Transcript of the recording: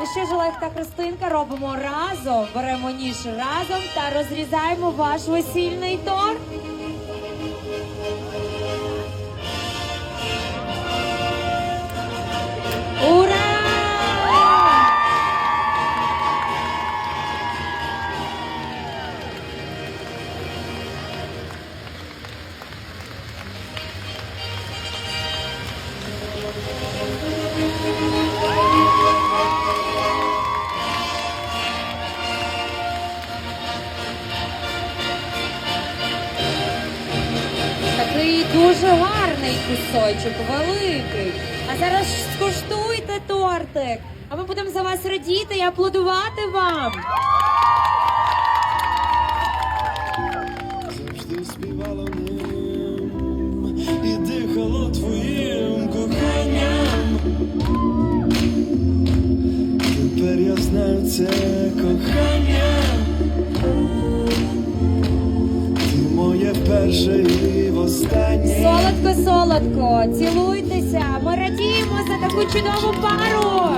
Ну що ж, Олег та Христинка, робимо разом, беремо ніж разом та розрізаємо ваш весільний торт. Ура! Такий дуже гарний кусочок, великий. А зараз скуштуйте тортик. А ми будемо за вас радіти і аплодувати вам. Завжди співало ним і дихало твоїм коханням. Тепер я знаю це кохання. Ти моє перше і востаннє. Солодко, солодко, цілуйтеся. Ми радіємо за таку чудову пару.